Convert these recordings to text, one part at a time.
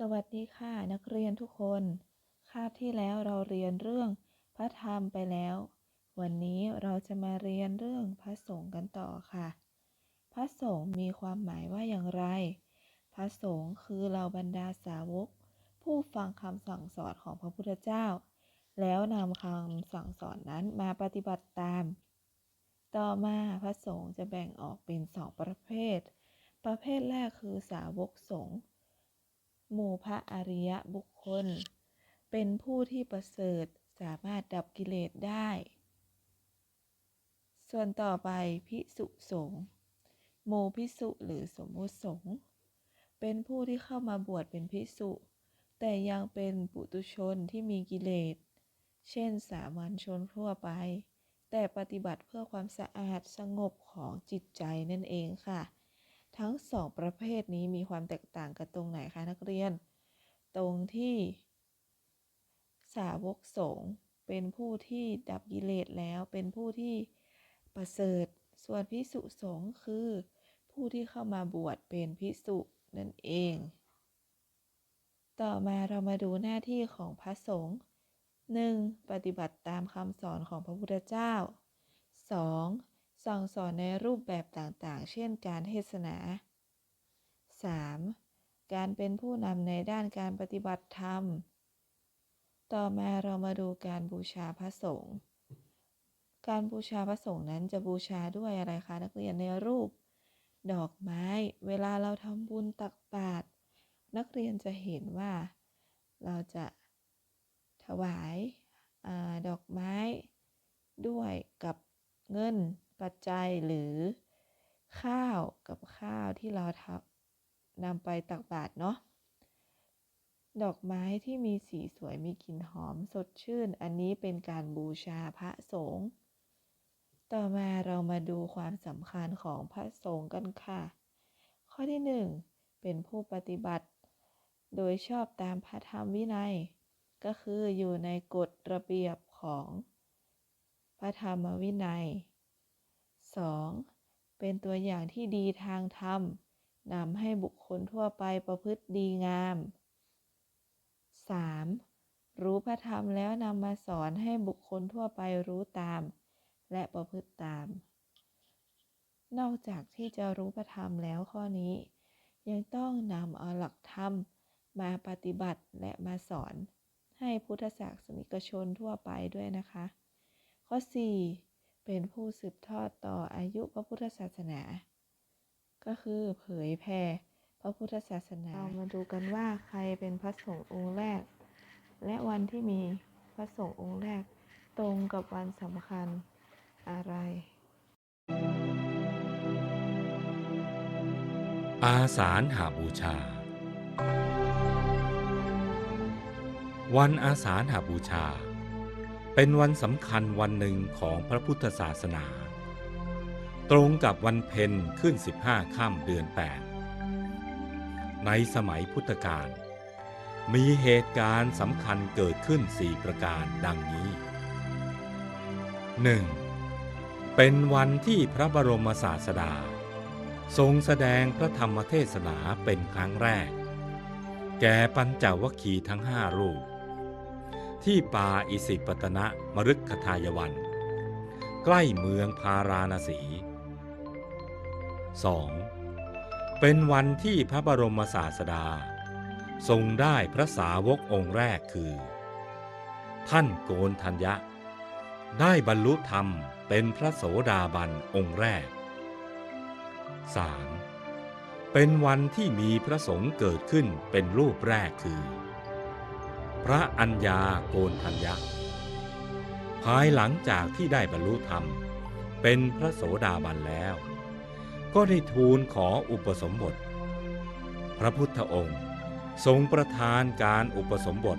สวัสดีค่ะนักเรียนทุกคน คาบที่แล้วเราเรียนเรื่องพระธรรมไปแล้ว วันนี้เราจะมาเรียนเรื่องพระสงฆ์กันต่อค่ะ พระสงฆ์มีความหมายว่าอย่างไร พระสงฆ์คือเราบรรดาสาวก ผู้ฟังคำสั่งสอนของพระพุทธเจ้า แล้วนำคำสั่งสอนนั้นมาปฏิบัติตาม ต่อมาพระสงฆ์จะแบ่งออกเป็นสองประเภท ประเภทแรกคือสาวกสงฆ์ หมู่พระอริยบุคคล เป็นผู้ที่ประเสริฐสามารถดับกิเลสได้ ส่วนต่อไปพิสุสงฆ์หมู่พิสุหรือสมมุติสงฆ์เป็นผู้ที่เข้ามาบวชเป็นพิสุ แต่ยังเป็นปุตุชนที่มีกิเลส เช่นสามัญชนทั่วไป แต่ปฏิบัติเพื่อความสะอาดสงบของจิตใจนั่นเองค่ะ ทั้งสองประเภทนี้มีความแตกต่างกันตรงไหนคะนักเรียน ตรงที่ สาวกสงฆ์เป็นผู้ที่ดับกิเลสแล้วเป็นผู้ที่ประเสริฐ ส่วนพิสุสงฆ์คือผู้ที่เข้ามาบวชเป็นพิสุนั่นเอง ต่อมาเรามาดูหน้าที่ของพระสงฆ์ 1. ปฏิบัติตามคำสอนของพระพุทธเจ้า 2. สั่งสอนในรูปแบบต่างๆ เช่นการเทศนา 3. การเป็นผู้นำในด้านการปฏิบัติธรรม ต่อมาเรามาดูการบูชาพระสงฆ์ การบูชาพระสงฆ์นั้นจะบูชาด้วยอะไรคะนักเรียนในรูป ดอกไม้ เวลาเราทำบุญตักบาตรนักเรียนจะเห็นว่าเราจะถวายอดอกไม้ด้วยกับเงิน ปัจจัยหรือข้าวกับข้าวที่เราทำนำไปตักบาตรเนาะดอกไม้ที่มีสีสวยมีกลิ่นหอมสดชื่น อันนี้เป็นการบูชาพระสงฆ์ต่อมาเรามาดูความสำคัญของพระสงฆ์กันค่ะ ข้อที่หนึ่งเป็นผู้ปฏิบัติ โดยชอบตามพระธรรมวินัย ก็คืออยู่ในกฎระเบียบของพระธรรมวินัย 2. เป็นตัวอย่างที่ดีทางธรรมนำให้บุคคลทั่วไปประพฤติดีงาม 3. รู้พระธรรมแล้วนำมาสอนให้บุคคลทั่วไปรู้ตาม และประพฤติตาม นอกจากที่จะรู้พระธรรมแล้วข้อนี้ ยังต้องนำเอาหลักธรรมมาปฏิบัติและมาสอน ให้พุทธศาสนิกชนทั่วไปด้วยนะคะ ข้อ 4. เป็นผู้สืบทอดต่ออายุพระพุทธศาสนา ก็คือเผยแผ่พระพุทธศาสนา เรามาดูกันว่าใครเป็นพระสงฆ์องค์แรก และวันที่มีพระสงฆ์องค์แรกตรงกับวันสำคัญอะไร อาสาฬหาบูชา วันอาสาฬหาบูชา เป็นวันสำคัญวันหนึ่งของพระพุทธศาสนา ตรงกับวันเพ็ญขึ้น 15 ค่ำเดือน 8 ในสมัยพุทธกาลมีเหตุการณ์สำคัญเกิดขึ้นสี่ประการดังนี้ 1. เป็นวันที่พระบรมศาสดา ทรงแสดงพระธรรมเทศนาเป็นครั้งแรก แก่ปัญจวัคคีย์ทั้งห้ารูป ที่ป่าอิสิปตนะมฤคทายวัน ใกล้เมืองพาราณสี 2. เป็นวันที่พระบรมศาสดา ทรงได้พระสาวกองค์แรกคือ ท่านโกนทัญญะ ได้บรรลุธรรมเป็นพระโสดาบันองค์แรก 3. เป็นวันที่มีพระสงฆ์เกิดขึ้นเป็นรูปแรกคือ พระอัญญาโกนทัญญะ ภายหลังจากที่ได้บรรลุธรรม เป็นพระโสดาบันแล้ว ก็ได้ทูลขออุปสมบท พระพุทธองค์ทรงประทานการอุปสมบท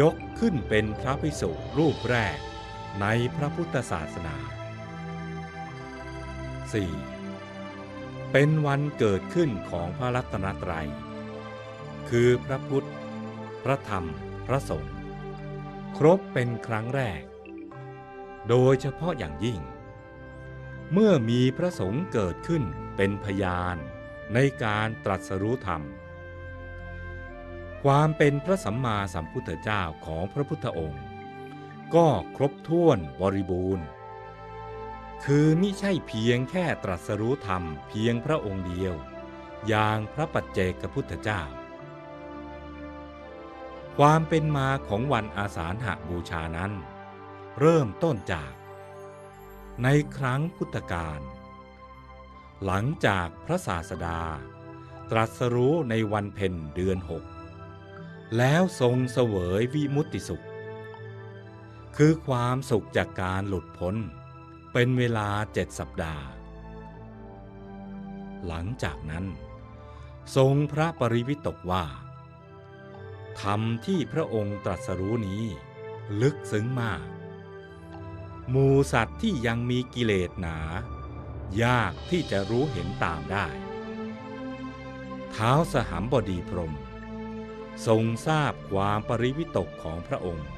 ยกขึ้นเป็นพระภิกษุรูปแรกในพระพุทธศาสนา 4. เป็นวันเกิดขึ้นของพระรัตนตรัย คือพระพุทธ พระธรรม พระสงฆ์ครบเป็นครั้งแรก โดยเฉพาะอย่างยิ่ง เมื่อมีพระสงฆ์เกิดขึ้นเป็นพยานในการตรัสรู้ธรรม ความเป็นพระสัมมาสัมพุทธเจ้าของพระพุทธองค์ ก็ครบถ้วนบริบูรณ์ คือมิใช่เพียงแค่ตรัสรู้ธรรมเพียงพระองค์เดียว อย่างพระปัจเจกพุทธเจ้า ความเป็นมาของวันอาสาฬหบูชานั้น เริ่มต้นจาก ในครั้งพุทธกาลหลังจากพระศาสดา ตรัสรู้ในวันเพ็ญเดือนหกแล้วทรงเสวยวิมุตติสุข คือความสุขจากการหลุดพ้น เป็นเวลาเจ็ดสัปดาห์ หลังจากนั้น ทรงพระปริวิตกว่า ธรรมที่พระองค์ตรัสรู้นี้ ลึกซึ้งมาก หมูสัตว์ที่ยังมีกิเลสหนา ยากที่จะรู้เห็นตามได้ เท้าสหัมบดีพรม ทรงทราบความปริวิตกของพระองค์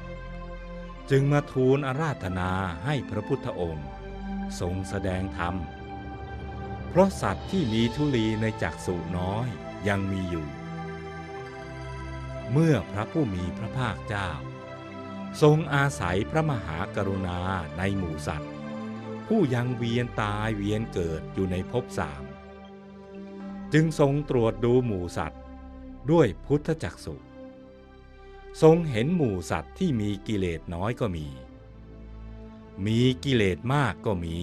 จึงมาทูลอาราธนาให้พระพุทธองค์ ทรงแสดงธรรม เพราะสัตว์ที่มีทุลีในจักษุน้อยยังมีอยู่ เมื่อพระผู้มีพระภาคเจ้า ทรงอาศัยพระมหากรุณาในหมู่สัตว์ ผู้ยังเวียนตายเวียนเกิดอยู่ในภพสาม จึงทรงตรวจดูหมู่สัตว์ด้วยพุทธจักสุทรงเห็นหมู่สัตว์ที่มีกิเลสน้อยก็มี มีกิเลสมากก็มี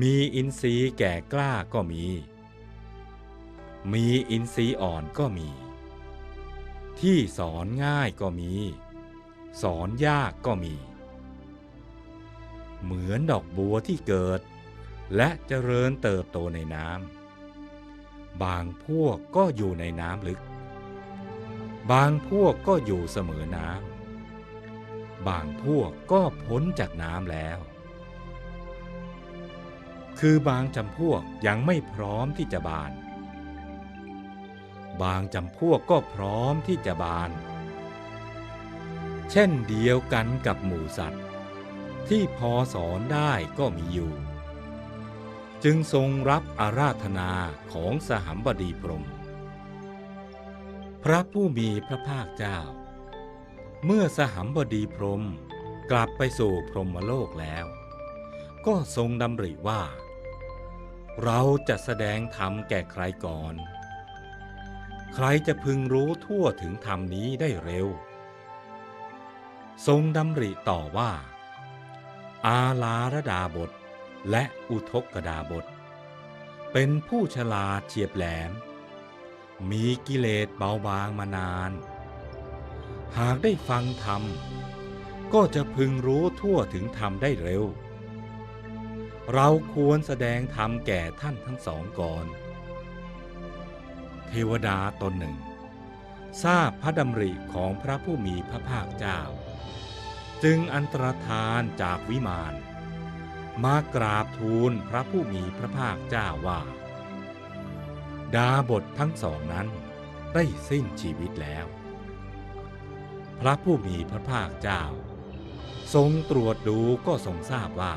มีอินทรีย์แก่กล้าก็มี มีอินทรีย์อ่อนก็มี ที่สอนง่ายก็มี สอนยากก็มี เหมือนดอกบัวที่เกิด และเจริญเติบโตในน้ำบางพวกก็อยู่ในน้ำลึก บางพวกก็อยู่เสมอน้ำบางพวกก็พ้นจากน้ำแล้ว คือบางจำพวกยังไม่พร้อมที่จะบาน บางจำพวกก็พร้อมที่จะบาน เช่นเดียวกันกับหมูสัตว์ ที่พอสอนได้ก็มีอยู่ จึงทรงรับอาราธนาของสหัมบดีพรม พระผู้มีพระภาคเจ้า เมื่อสหัมบดีพรมกลับไปสู่พรหมโลกแล้ว ก็ทรงดำริว่า เราจะแสดงธรรมแก่ใครก่อน ใครจะพึงรู้ทั่วถึงธรรมนี้ได้เร็ว ทรงดำริต่อว่า อาลาระดาบทและอุทกกดาบท เป็นผู้ฉลาดเฉียบแหลม มีกิเลสเบาบางมานาน หากได้ฟังธรรม ก็จะพึงรู้ทั่วถึงธรรมได้เร็ว เราควรแสดงธรรมแก่ท่านทั้งสองก่อน เทวดาตนหนึ่ง ทราบพระดำริของพระผู้มีพระภาคเจ้า จึงอันตรธานจากวิมาน มากราบทูลพระผู้มีพระภาคเจ้าว่า ดาบททั้งสองนั้นได้สิ้นชีวิตแล้ว พระผู้มีพระภาคเจ้า ทรงตรวจดูก็ทรงทราบว่า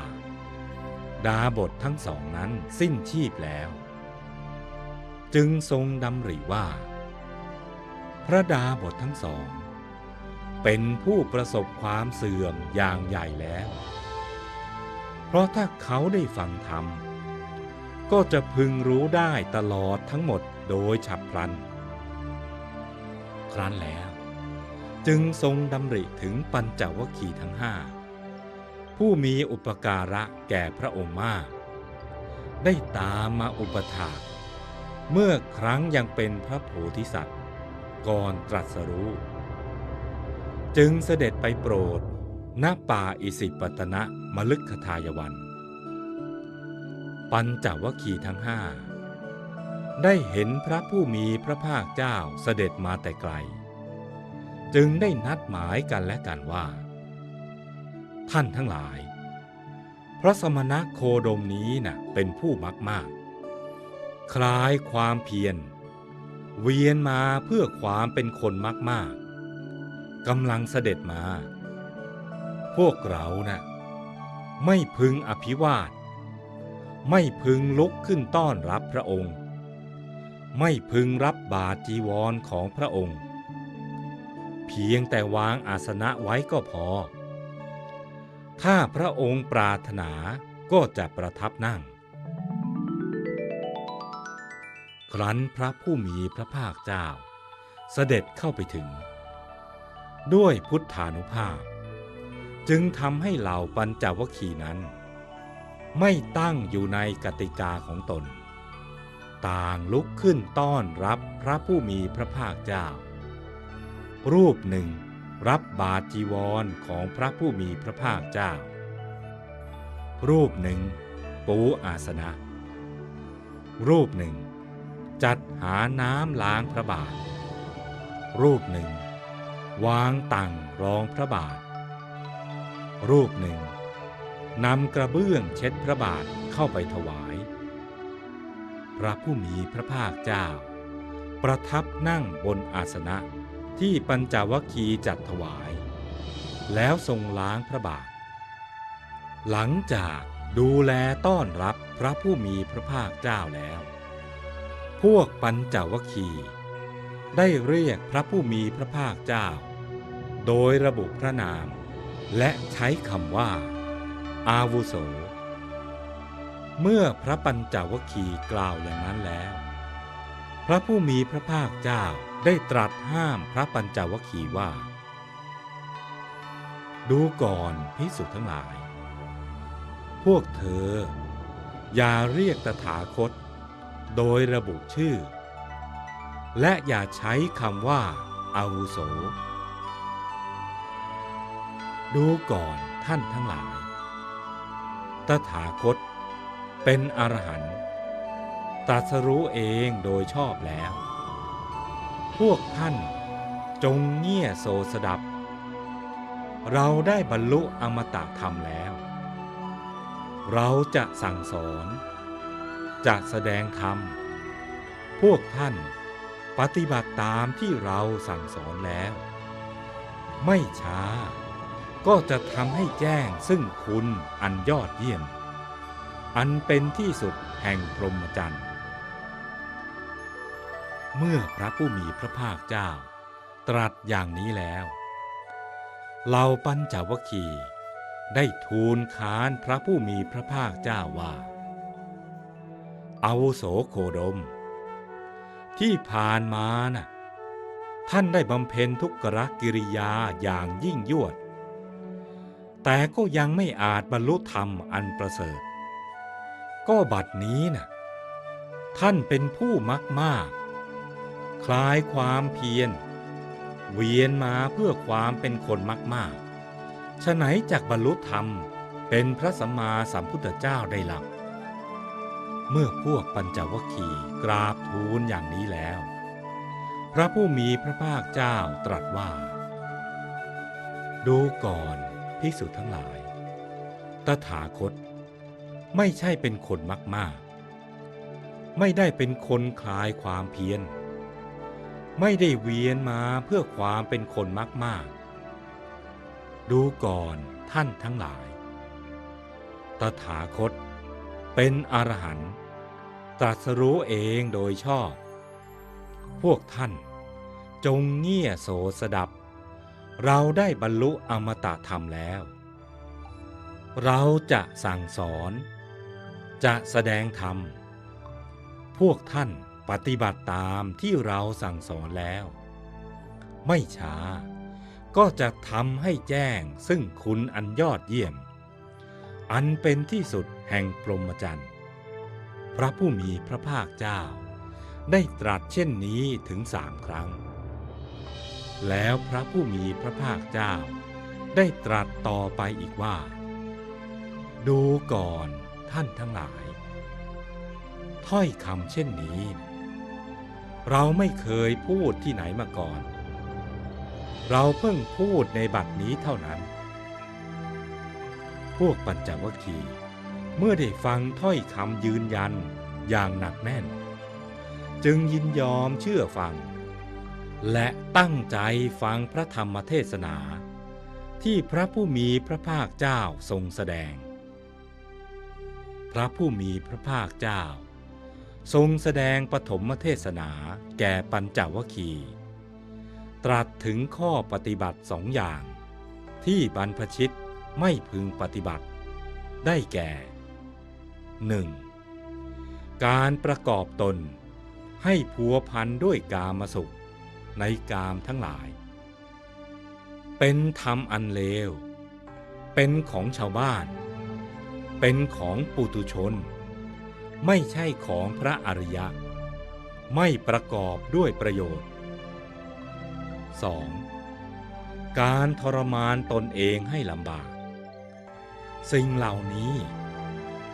ดาบททั้งสองนั้นสิ้นชีพแล้ว จึงทรงดำริว่า พระดาบททั้งสอง เป็นผู้ประสบความเสื่อมอย่างใหญ่แล้ว เพราะถ้าเขาได้ฟังธรรม ก็จะพึงรู้ได้ตลอดทั้งหมดโดยฉับพลัน ครั้นแล้ว จึงทรงดำริถึงปัญจวคีทั้งห้าผู้มีอุปการะแก่พระองค์มาก ได้ตามมาอุปถาก เมื่อครั้งยังเป็นพระโพธิสัตว์ ก่อนตรัสรู้ จึงเสด็จไปโปรดณป่าอิสิปตนะมลึกขทายวัน ปัญจวคีทั้งห้า ได้เห็นพระผู้มีพระภาคเจ้าเสด็จมาแต่ไกล จึงได้นัดหมายกันและกันว่า ท่านทั้งหลาย พระสมณะโคดมนี้น่ะเป็นผู้มักมาก คลายความเพียร เวียนมาเพื่อความเป็นคนมากมากกำลังเสด็จมา พวกเรานะ่ะไม่พึงอภิวาท ไม่พึงลุกขึ้นต้อนรับพระองค์ ไม่พึงรับบาจีวรของพระองค์ เพียงแต่วางอาสนะไว้ก็พอ ถ้าพระองค์ปรารถนาก็จะประทับนั่ง ครั้นพระผู้มีพระภาคเจ้า เสด็จเข้าไปถึง ด้วยพุทธานุภาพ จึงทำให้เหล่าปัญจวคีนั้น ไม่ตั้งอยู่ในกติกาของตน ต่างลุกขึ้นต้อนรับพระผู้มีพระภาคเจ้า รูปหนึ่งรับบาจีวรของพระผู้มีพระภาคเจ้า รูปหนึ่งปูอาสนะ รูปหนึ่ง จัดหาน้ำล้างพระบาท รูปหนึ่ง วางตังรองพระบาท รูปหนึ่งนำกระเบื้องเช็ดพระบาทเข้าไปถวาย พระผู้มีพระภาคเจ้า ประทับนั่งบนอาสนะที่ปัญจวคีจัดถวาย แล้วทรงล้างพระบาท หลังจากดูแลต้อนรับพระผู้มีพระภาคเจ้าแล้ว พวกปัญจวคี ได้เรียกพระผู้มีพระภาคเจ้า โดยระบุพระนาม และใช้คำว่า อาวุโส เมื่อพระปัญจวคีกล่าวอย่างนั้นแล้ว พระผู้มีพระภาคเจ้าได้ตรัสห้ามพระปัญจวคีว่า ดูก่อนพิสุทั้งหลาย พวกเธอ อย่าเรียกตถาคต โดยระบุชื่อ และอย่าใช้คำว่า อาวุโส ดูก่อนท่านทั้งหลาย ตถาคต เป็นอรหันต์ตรัสรู้เองโดยชอบแล้ว พวกท่านจงเงี่ยโสสดับ เราได้บรรลุอมตะธรรมแล้ว เราจะสั่งสอน จะแสดงธรรม พวกท่านปฏิบัติตามที่เราสั่งสอนแล้ว ไม่ช้า ก็จะทำให้แจ้งซึ่งคุณอันยอดเยี่ยม อันเป็นที่สุดแห่งพรหมจรรย์ เมื่อพระผู้มีพระภาคเจ้า ตรัสอย่างนี้แล้วเหล่าปัญจวคีได้ทูลค้านพระผู้มีพระภาคเจ้าว่า อาวุโสโคดม ที่ผ่านมาน่ะท่านได้บำเพ็ญทุกขกิริยาอย่างยิ่งยวด แต่ก็ยังไม่อาจบรรลุธรรมอันประเสริฐ ก็บัดนี้น่ะท่านเป็นผู้มักมาก คลายความเพียร เวียนมาเพื่อความเป็นคนมักมากฉะไหนจากบรรลุธรรมเป็นพระสัมมาสัมพุทธเจ้าได้หลับ เมื่อพวกปัญจวัคคีย์กราบทูลอย่างนี้แล้ว พระผู้มีพระภาคเจ้าตรัสว่า ดูก่อนภิกษุทั้งหลาย ตถาคต ไม่ใช่เป็นคนมากมากๆไม่ได้เป็นคนคลายความเพียร ไม่ได้เวียนมาเพื่อความเป็นคนมากมากๆดูก่อนท่านทั้งหลาย ตถาคตเป็นอรหันต์ ตรัสรู้เองโดยชอบ พวกท่านจงเงี่ยโสสดับ เราได้บรรลุอมตะธรรมแล้ว เราจะสั่งสอน จะแสดงธรรม พวกท่านปฏิบัติตามที่เราสั่งสอนแล้ว ไม่ช้าก็จะทำให้แจ้งซึ่งคุณอันยอดเยี่ยม อันเป็นที่สุดแห่งพรหมจรรย์ พระผู้มีพระภาคเจ้า ได้ตรัสเช่นนี้ถึงสามครั้ง แล้วพระผู้มีพระภาคเจ้า ได้ตรัสต่อไปอีกว่า ดูก่อนท่านทั้งหลาย ถ้อยคำเช่นนี้ เราไม่เคยพูดที่ไหนมาก่อน เราเพิ่งพูดในบัดนี้เท่านั้น พวกปัญจวัคคีย์ เมื่อได้ฟังถ้อยคำยืนยันอย่างหนักแน่น จึงยินยอมเชื่อฟัง และตั้งใจฟังพระธรรมเทศนา ที่พระผู้มีพระภาคเจ้าทรงแสดง พระผู้มีพระภาคเจ้า ทรงแสดงปฐมเทศนาแก่ปัญจวคีตรัสถึงข้อปฏิบัติสองอย่าง ที่บรรพชิตไม่พึงปฏิบัติ ได้แก่ 1. การประกอบตนให้พัวพันด้วยกามสุขในกามทั้งหลาย เป็นธรรมอันเลว เป็นของชาวบ้าน เป็นของปุตุชน ไม่ใช่ของพระอริยะ ไม่ประกอบด้วยประโยชน์ 2. การทรมานตนเองให้ลำบาก สิ่งเหล่านี้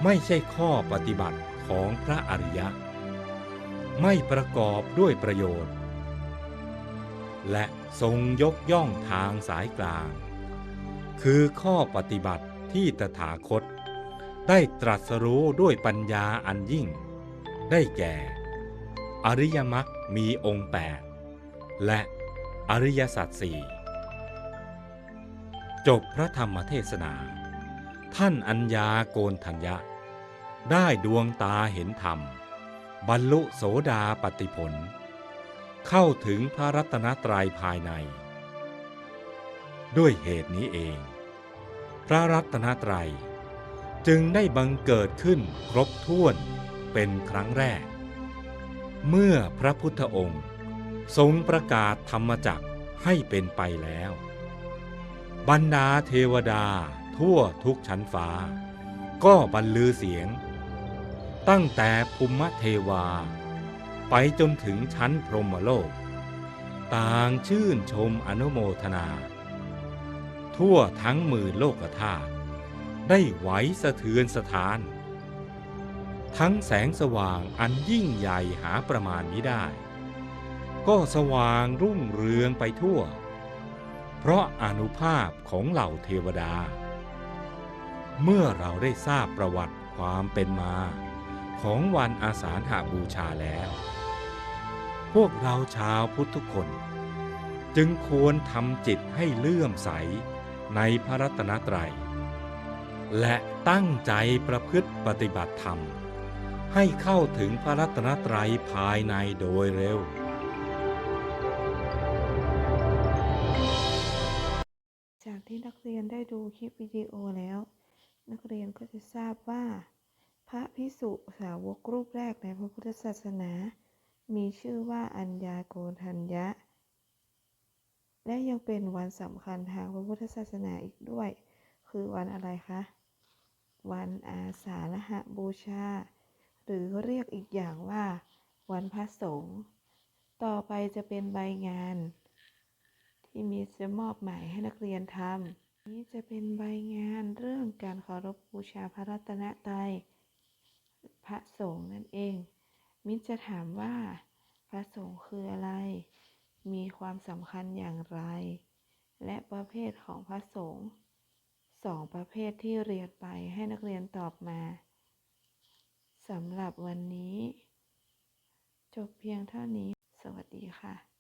ไม่ใช่ข้อปฏิบัติของพระอริยะ ไม่ประกอบด้วยประโยชน์ และทรงยกย่องทางสายกลาง คือข้อปฏิบัติที่ตถาคต ได้ตรัสรู้ด้วยปัญญาอันยิ่ง ได้แก่ อริยมรรคมีองค์แปดและอริยสัจสี่จบพระธรรมเทศนา ท่านอัญญาโกนทัญญะ ได้ดวงตาเห็นธรรม บรรลุโสดาปติผล เข้าถึงพระรัตนตรัยภายใน ด้วยเหตุนี้เอง พระรัตนตรัยจึงได้บังเกิดขึ้นครบถ้วนเป็นครั้งแรก เมื่อพระพุทธองค์ทรงประกาศธรรมจักรให้เป็นไปแล้ว บรรดาเทวดา ทั่วทุกชั้นฟ้า ก็บรรลือเสียง ตั้งแต่ภูมิเทวา ไปจนถึงชั้นพรหมโลก ต่างชื่นชมอนุโมทนา ทั่วทั้งหมื่นโลกธาตุได้ไหวสะเทือนสถาน ทั้งแสงสว่างอันยิ่งใหญ่หาประมาณมิได้ ก็สว่างรุ่งเรืองไปทั่ว เพราะอนุภาพของเหล่าเทวดา เมื่อเราได้ทราบประวัติความเป็นมา ของวันอาสาฬหาบูชาแล้ว พวกเราชาวพุทธทุกคน จึงควรทำจิตให้เลื่อมใสในพระรัตนตรัย และตั้งใจประพฤติปฏิบัติธรรม ให้เข้าถึงพระรัตนตรัยภายในโดยเร็วจากที่นักเรียนได้ดูคลิปวิดีโอแล้ว นักเรียนก็จะทราบว่า พระพิสุสาวกรูปแรกในพระพุทธศาสนา มีชื่อว่าอัญญาโกณทัญญะ และยังเป็นวันสำคัญทางพระพุทธศาสนาอีกด้วย คือวันอะไรคะ วันอาสาฬหบูชา หรือเรียกอีกอย่างว่า วันพระสงฆ์ต่อไปจะเป็นใบงาน ที่มีจะมอบหมายให้นักเรียนทำ นี้จะเป็นใบงานเรื่องการเคารพบูชาพระรัตนตรัยพระสงฆ์นั่นเอง มินจะถามว่า พระสงฆ์คืออะไร มีความสำคัญอย่างไร และประเภทของพระสงฆ์สองประเภทที่เรียนไปให้นักเรียนตอบมาสำหรับวันนี้ จบเพียงเท่านี้ สวัสดีค่ะ